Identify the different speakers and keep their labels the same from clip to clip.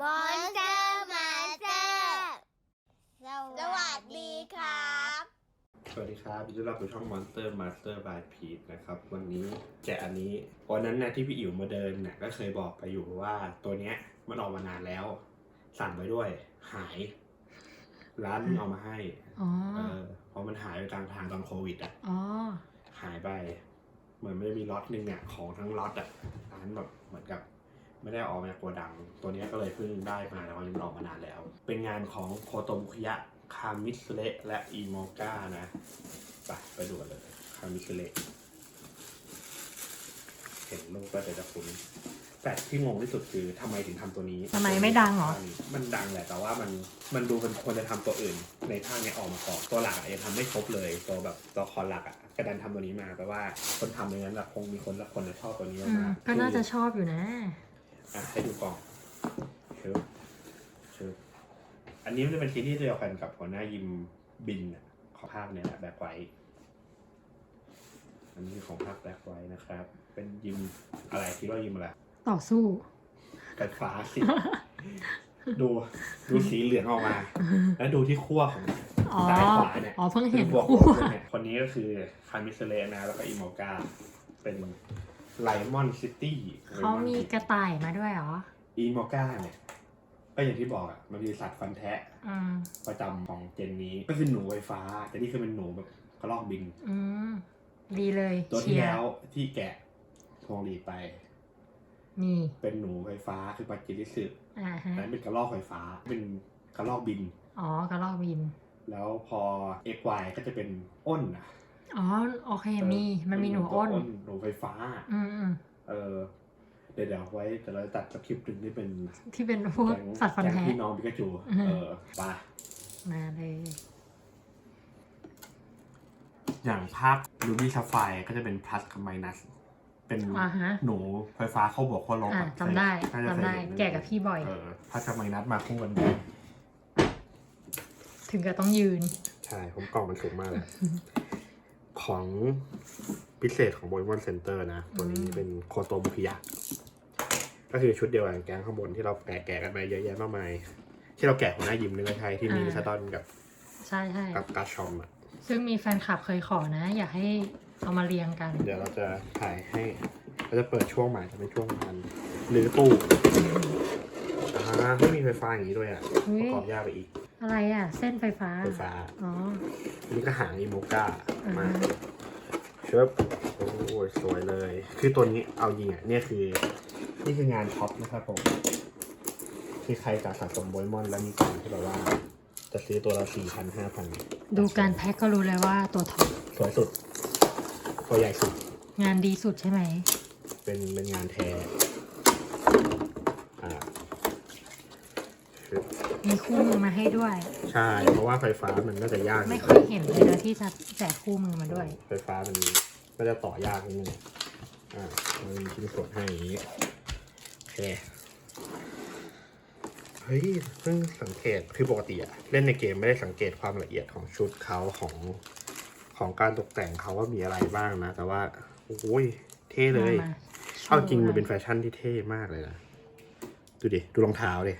Speaker 1: มอนสเตอร์มาสเตอร์สวัสดีครับ
Speaker 2: สวัสดีครับยินดีต้อนรับสู่ช่อง Monster Master by Pete นะครับ วันนี้แกะอันนี้วันนั้นนะที่พี่อิ๋วมาเดินเนี่ยก็เคยบอกไปอยู่ว่าตัวเนี้ยมันออกมานานแล้ว สั่งไปด้วย หาย ร้านเอามาให้
Speaker 3: อ๋อ
Speaker 2: เออเพราะมันหายไปกลางทางตอนโควิดอะ
Speaker 3: อ๋อ
Speaker 2: หายไป เหมือนไม่ได้มีล็อตหนึ่งเนี่ยของทั้งล็อตอะร้านแบบเหมือนกับ ไม่ได้ออกมาจากโกดัง ตัวเนี้ยก็เลยเพิ่งได้มาแต่ว่ามันออกมานานแล้ว เป็นงานของโคโตมุคุยะ คามิสเละและอีโมกานะไปไปดูกันเลย คามิสเละเห็นรูปก็จะจะคุ้นแต่ที่งงที่สุดคือทำไมถึงทำตัวนี้
Speaker 3: ทำไมไม่ดังเหรอ
Speaker 2: มันดังแหละ แต่ว่ามันมันดูมันควรจะทำตัวอื่น ในภาคเนี้ยออกมาก่อนตัวหลักอะยังทำไม่ครบเลยตัวแบบตัวคอหลักอะกระดันทำตัวนี้มาแปลว่าคนทำในนั้นแบบคงมีคนละคนที่ชอบตัวนี้
Speaker 3: อื
Speaker 2: มามกๆ
Speaker 3: ก็น่าจะ
Speaker 2: คือ
Speaker 3: ชอบอยู่นะ
Speaker 2: อะให้ดูกล่องชึบชึบอันนี้มันจะเป็นชิ้นที่เดียวกันกับหัวหน้ายิมบินอะของภาคเนี่ยแหละแบ็คไวท์อันนี้ของภาคแบ็คไวท์นะครับ เป็นยิมอะไรคิดว่ายิมอะไร
Speaker 3: ต่อสู้
Speaker 2: กันฟ้าสิ ดูดูสีเหลืองออกมา แล้วดูที่ขั้วของ
Speaker 3: อ๋อ
Speaker 2: ซ้ายขวาเนี่ย
Speaker 3: อ๋อเพิ่งเห็น
Speaker 2: ป็บวก
Speaker 3: คู่
Speaker 2: บวกเนี่ยคนนี้ก็คือคามิสเลนะแล้วก็อิโมกาเป็น ไลมอนซิตี้
Speaker 3: เขามีกระต่ายมาด้วยเหรอ
Speaker 2: อีโมกาเนี่ยก็อย่างที่บอกอะ มันมีสัตว์ฟันแทะ
Speaker 3: อืม
Speaker 2: ประจำของเจนนี้ ก็คือหนูไฟฟ้า แต่นี่คือเป็นหนูแบบกระรอกบิน
Speaker 3: อืมดีเลย
Speaker 2: ตัว
Speaker 3: เชี
Speaker 2: ที่
Speaker 3: ยร์
Speaker 2: แล้วที่แกะพวงหลีดไป
Speaker 3: นี่
Speaker 2: เป็นหนูไฟฟ้าคือปัจจิริสึ
Speaker 3: อ่าฮะ
Speaker 2: แต่เป็นกระรอกไฟฟ้า เป็นกระรอกบิน
Speaker 3: อ๋อกระรอกบิน
Speaker 2: แล้วพอ XY ก็จะเป็นอ้นอะ
Speaker 3: อ๋อโอเคมี มันมีหนูอ้น
Speaker 2: ตัวหนูไฟฟ้า
Speaker 3: อืมอืม
Speaker 2: เออ เดี๋ยวเดี๋ยวไว้แต่เราจะตัดสคริปต์หนึ่งที่เป็น
Speaker 3: ที่เป็นพวก
Speaker 2: แก๊ง
Speaker 3: สัตว์ฟัน
Speaker 2: แก๊ง
Speaker 3: แท้
Speaker 2: พี่น้องปิกาจู
Speaker 3: อืม
Speaker 2: เออไป
Speaker 3: มาเลย
Speaker 2: อย่างภาครูบี้ซัฟไฟก็จะเป็น plus กับ minus เป็น
Speaker 3: อ่าฮะ
Speaker 2: หนูไฟฟ้าเข้าบวกเข้าลบ
Speaker 3: อ่า
Speaker 2: อะ
Speaker 3: จำได้
Speaker 2: น่าจะ
Speaker 3: จำได้
Speaker 2: เคยเห็น
Speaker 3: แกะกับพี่บ่อย
Speaker 2: เออพัชกับไมนัสมาคู่กัน
Speaker 3: ถึงกับต้องยืน
Speaker 2: ใช่ ผมกล่องมันสูงมากเลย ของพิเศษของบอยมอนเซ็นเตอร์นะ ตัวนี้
Speaker 3: อืม
Speaker 2: เป็นโคโตบุคิยะ ก็คือชุดเดียวกับแกงข้างบนที่เราแกะแกะกันไปเยอะแยะมากมาย ที่เราแกะของหน้ายิมนึกว่าใช่ที่มีสตอนกับ
Speaker 3: ใช่ใช่
Speaker 2: กับกาชอมอะ
Speaker 3: ซึ่งมีแฟนคลับเคยขอนะ อยากให้เอามาเรียงกัน
Speaker 2: เดี๋ยวเราจะถ่ายให้ เราจะเปิดช่วงใหม่จะเป็นช่วงพันหรือตู้อ่าไม่มีไฟฟ้าอย่างนี้ด้วยอะ
Speaker 3: อุ๊
Speaker 2: ป
Speaker 3: ย
Speaker 2: ระกอบยากไปอีก
Speaker 3: อะไรอะ เส้นไฟฟ้า
Speaker 2: ไฟฟ้า
Speaker 3: อ๋อ
Speaker 2: อันนี้ก็หางอีโมกา
Speaker 3: อ่า
Speaker 2: มาเชิบโอ้ยสวยเลย คือตัวนี้เอาจริงอะเนี่ยคือ นี่คืองานท็อปนะครับผมที่ใครจะสะสมโบยมอนแล้วมีกล่องที่แบบว่า จะซื้อตัวละสี่พันห้าพัน
Speaker 3: ดูการแพ็คก็รู้เลยว่าตัวท็อป
Speaker 2: สวยสุด ตัวใหญ่สุด
Speaker 3: งานดีสุดใช่ไหม
Speaker 2: เป็นเป็นงานแท้อ่าชึบ
Speaker 3: มีคู่มือมาให้ด้วย
Speaker 2: ใช่ เพราะว่าไฟฟ้ามันน่าจะยาก
Speaker 3: ไม่ค่อยเห็นเลยนะที่จะแจกคู่มือมาด้วย
Speaker 2: ไฟฟ้ามันน่าจะต่อยากนิดนึงอ่ามันมีชิ้นส่วนให้อย่างนี้โอเคเฮ้ยเพิ่งสังเกตคือปกติอะเล่นในเกมไม่ได้สังเกตความละเอียดของชุดเขาของของการตกแต่งเขาว่ามีอะไรบ้างนะ แต่ว่าโอ้ยเท่เลย
Speaker 3: มา
Speaker 2: เอาจริงมันเป็นแฟชั่นที่เท่มากเลยนะ ดูดิ ดูรองเท้าดิ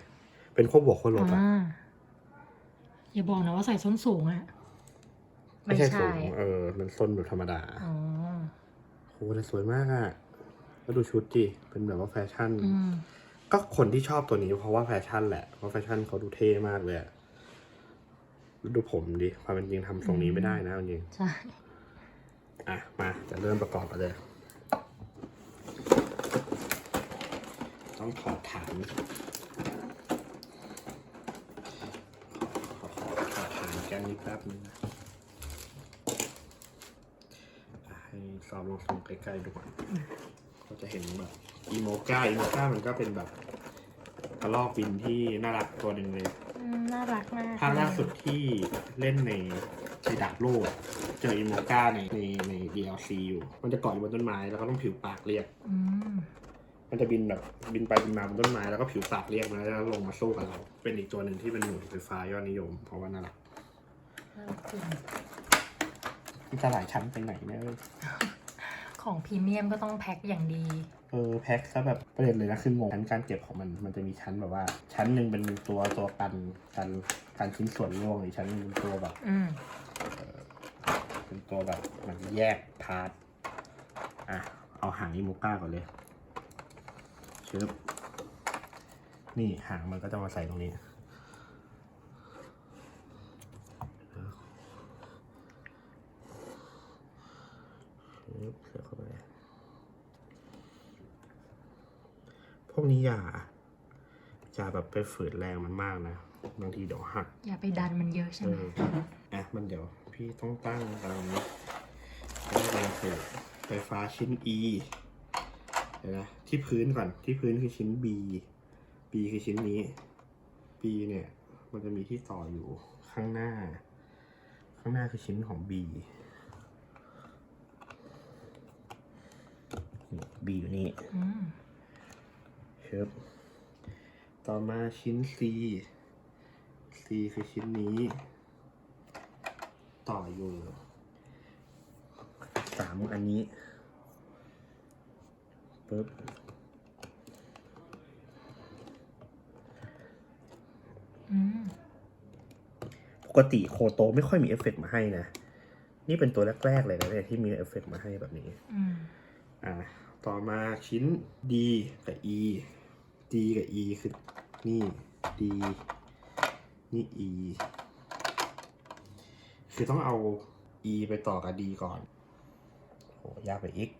Speaker 2: เป็นขั้วบวกขั้วลบอะ
Speaker 3: อ่าอย่าบอกนะว่าใส่ส้นสูงอะไม่
Speaker 2: ไม่ใช่
Speaker 3: ใช่
Speaker 2: สูงเออมันส้นแบบธรรมดา
Speaker 3: อ๋อ
Speaker 2: โหแต่สวยมากอะแล้วดูชุดดิเป็นแบบว่าแฟชั่น
Speaker 3: อืม
Speaker 2: ก็คนที่ชอบตัวนี้เพราะว่าแฟชั่นแหละ เพราะแฟชั่นเขาดูเท่มากเลยอะดูผมดิ ความเป็นจริงทำทรงนี้ไม่ได้นะจริง
Speaker 3: ใช่
Speaker 2: ๆอะ มาจะเริ่มประกอบกันเลย ต้องถอดฐานขอขอถ อดฐานแกนนี้แป๊บนึงนะอะให้ซอมลองส่องใกล้ๆดูก่อนก็จะเห็นแบบอีโมกาอีโมกามันก็เป็นแบบกระลอกบินที่น่ารักตัวหนึ่งเลย
Speaker 3: อืมน่ารักมาก
Speaker 2: ภาคล่าสุดที่เล่นในในดาบโลกอะเจออีโมกาในในใน DLC อยู่ มันจะเกาะอยู่บนต้นไม้แล้วก็ต้องผิวปากเรียก
Speaker 3: อืม
Speaker 2: มันจะบินแบบบินไปบินมาบนต้นไม้แล้วก็ผิวปากเรียกมาแล้วลงมาสู้กับเรา เป็นอีกตัวหนึ่งที่เป็นหนูไฟฟ้ายอดนิยม เพราะว่าน่ารัก
Speaker 3: น่ารักจริง
Speaker 2: มันจะหลายชั้นไปไหนเนี่ย
Speaker 3: ของพรีเมียมก็ต้องแพ็คอย่างดี
Speaker 2: เออแพ็คซะแบบประเด็นเลยนะคืองงชั้นการเก็บของมันมันจะมีชั้นแบบว่า ชั้นหนึ่งเป็นตัวตัวกันกันกันชิ้นส่วนร่วงอีกชั้นหนึงเป็นตัวแบบ
Speaker 3: อืม
Speaker 2: เป็นตัวแบบมันแยกพาร์ทอะ เอาหางอีมูก้าก่อนเลยชึบนี่หางมันก็จะมาใส่ตรงนี้ เสือเข้าไปพวกนี้อย่าอย่าแบบไปฝืนแรงมันมากนะบางทีเดี๋ยวหัก
Speaker 3: อย่าไปดันมันเยอะใช่
Speaker 2: เอ
Speaker 3: ไหม
Speaker 2: ออะมันเดี๋ยวพี่ต้องตั้งตามนี้แล้วมันคือไฟฟ้าชิ้น E เดี๋ยวนะที่พื้นก่อนที่พื้นคือชิ้น B B คือชิ้นนี้ B เนี่ย มันจะมีที่ต่ออยู่ข้างหน้า ข้างหน้าคือชิ้นของ B นี่ B อยู่นี่
Speaker 3: อืม
Speaker 2: เชิบต่อมาชิ้น C C คือชิ้นนี้ ต่ออยู่สามอันนี้ปึ๊บ
Speaker 3: อืม
Speaker 2: ปกติโคโตไม่ค่อยมีเอฟเฟกต์มาให้นะ นี่เป็นตัวแรก ๆ เลยนะเนี่ยที่มีเอฟเฟกต์มาให้แบบนี้
Speaker 3: อืม
Speaker 2: อ่าต่อมาชิ้น D กับ E D กับ E คือนี่ D นี่ E คือต้องเอา E ไปต่อกับ D ก่อนโหยากไปอีก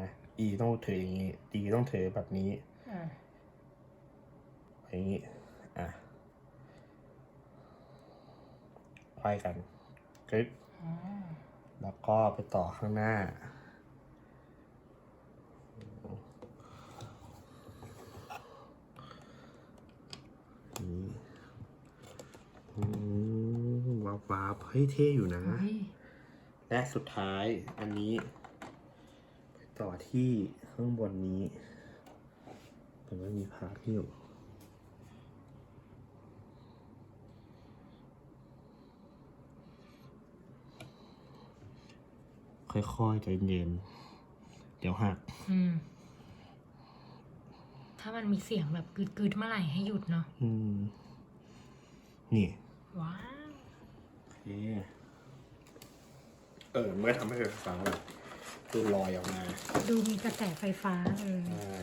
Speaker 2: นะ E ต้องถืออย่างนี้ D ต้องถือแบบนี้
Speaker 3: อ่า
Speaker 2: อย่างนี้ อะไขว้กันกึ๊บ
Speaker 3: อ๋อ
Speaker 2: แล้วก็ไปต่อข้างหน้า นี่อืมว้าวว้าวเฮ้ยเท่อยู่นะ และสุดท้ายอันนี้ ไปต่อที่ข้างบนนี้ มันก็มีพาร์ทที่อยู่ ค่อยๆใจเย็นๆเดี๋ยวหัก
Speaker 3: อืม ถ้ามันมีเสียงแบบกึดๆเมื่อไหร่ให้หยุดเนาะ
Speaker 2: อืม นี่
Speaker 3: ว้าว
Speaker 2: โอเคเออเมื่อทำให้ไฟฟ้าแบบตัวลอยออกมา
Speaker 3: ดูมีกระแสไฟฟ้าเลย
Speaker 2: ใช่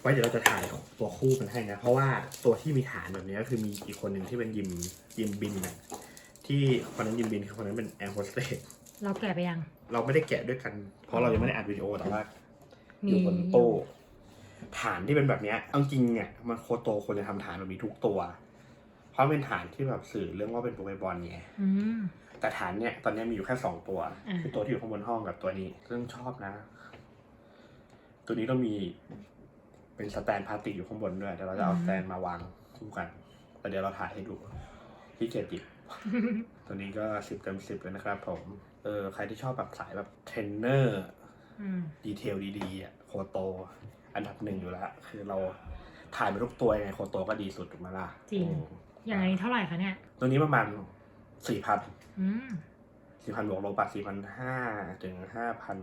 Speaker 2: ไว้เดี๋ยวเราจะถ่ายตัวคู่มันให้นะ เพราะว่าตัวที่มีฐานแบบนี้ก็คือมีอีกคนหนึ่งที่เป็นยิมยิมบินนะที่คนนั้นยิมบินคือคนนั้นเป็นแอร์โฮสเตส
Speaker 3: เราแกะไปยัง
Speaker 2: เราไม่ได้แกะด้วยกัน เพราะเรายังไม่ได้อัดวิดีโอแต่ว่า
Speaker 3: มี
Speaker 2: อยู่บนโต๊ะฐานที่เป็นแบบเนี้ยเอาจริงเนี่ยมันโคโตควรจะทำฐานแบบนี้ทุกตัว เพราะเป็นฐานที่แบบสื่อเรื่องว่าเป็นโปเกมอนไง
Speaker 3: อืม
Speaker 2: แต่ฐานเนี่ยตอนนี้มีอยู่แค่สองตัว
Speaker 3: อ่า
Speaker 2: คือตัวที่อยู่ข้างบนห้องกับตัวนี้ซึ่งชอบนะ ตัวนี้ต้องมีเป็นสแตนพลาสติกอยู่ข้างบนด้วยเดี๋ยวเราจะเอาสแตนมาวางคู่กันแต่เดี๋ยวเราถ่ายให้ดูที่เจ็ดจิบตัวนี้ก็สิบเต็มสิบเลยนะครับผม เออใครที่ชอบแบบสายแบบเทรนเนอร์
Speaker 3: อืม
Speaker 2: ดีเทลดีๆอะโคโต อันดับหนึ่งอยู่แล้วคือเราถ่ายไปทุกตัวยังไงโคโตก็ดีสุดถูกไหมล่ะ
Speaker 3: จริง
Speaker 2: อืม
Speaker 3: อย่างอันนี้เท่าไหร่คะเนี่ย
Speaker 2: ตัวนี้ประมาณสี่พัน
Speaker 3: อืม
Speaker 2: สี่พันบวกลบปัดสี่พันห้าถึงห้าพัน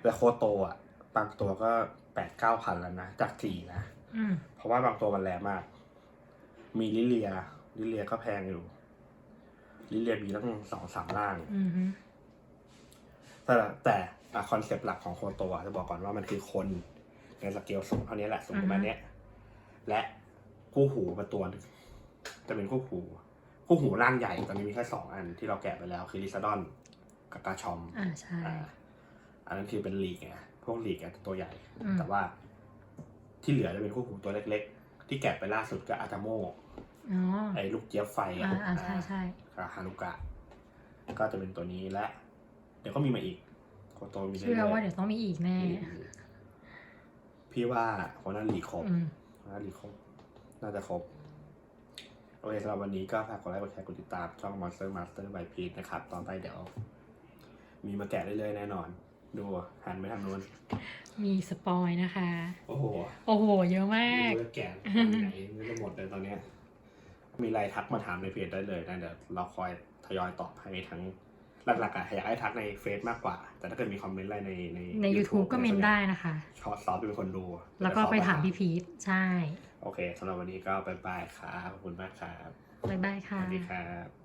Speaker 2: แต่โคโตอะบางตัวก็แปดเก้าพันแล้วนะ จากสี่นะ
Speaker 3: อืม
Speaker 2: เพราะว่าบางตัวมันแรงมาก มีลิเลีย ลิเลียก็แพงอยู่ ลิเลียมีตั้งสองสามล่าง
Speaker 3: อืมฮึ
Speaker 2: แต่แต่คอนเซปต์หลักของโคโตะจะบอกก่อนว่ามันคือคนในสเกลสูงเท่านี้แหละสูงประมาณเนี้ยและคู่หูมาตัวหนึ่งจะเป็นคู่หู คู่หูร่างใหญ่ตอนนี้มีแค่สองอันที่เราแกะไปแล้ว คือลิซาดอนกับกาชอม
Speaker 3: อ่าใช่
Speaker 2: อ่าอันนั้นคือเป็นลีกไงพวกลีกอะตัวใหญ่
Speaker 3: อืม
Speaker 2: แต่ว่า ที่เหลือจะเป็นคู่หูตัวเล็ก ๆ ที่แกะไปล่าสุดก็อาตาโม
Speaker 3: อ๋อ
Speaker 2: ไอ้ลูกเจี๊ยบไฟ
Speaker 3: อ่า
Speaker 2: อะ
Speaker 3: อ่าใช่ใช่
Speaker 2: กับฮารุกะ ก็จะเป็นตัวนี้และเดี๋ยวก็มีมาอีกโคโตมีเรื่
Speaker 3: เชื่อ
Speaker 2: อย
Speaker 3: ว่า
Speaker 2: ๆ
Speaker 3: เดี๋ยวต้องมีอีกแน่
Speaker 2: พี่ว่าคนนั้นหลีกครบ
Speaker 3: อืม
Speaker 2: คนนั้นหลีกครบน่าจะครบ โอเคสำหรับวันนี้ก็ฝากกดไลค์กดแชร์กดติดตามช่อง Monster Master by Pete นะครับ ตอนไปเดี๋ยว มีมาแกะเรื่อยๆแน่นอน ดูหันไปทางนู้น
Speaker 3: มีสปอยนะคะ
Speaker 2: โอ้โห
Speaker 3: โอ้โห เยอะมาก
Speaker 2: ไม่รู้จะแกะตอนไหนไม่รู้หมดเลยตอนเนี้ยมีอะไรทักมาถามในเพจได้เลยนะเดี๋ยวเราคอยทยอยตอบให้ทั้ง หลักๆอะอยากให้ทักในเฟซมากกว่า แต่ถ้าเกิดมีคอมเมนต์อะไรในใน
Speaker 3: ใน YouTube ก็เมนได้นะคะ
Speaker 2: ชอตซอฟเป็นคนดู
Speaker 3: แล้วก็ไปถามพี่พีทใช่
Speaker 2: โอเคสำหรับวันนี้ก็บายบายครับขอบคุณมากครับ
Speaker 3: บ๊ายบาย
Speaker 2: ส
Speaker 3: ค่ะ
Speaker 2: วัสดีครับ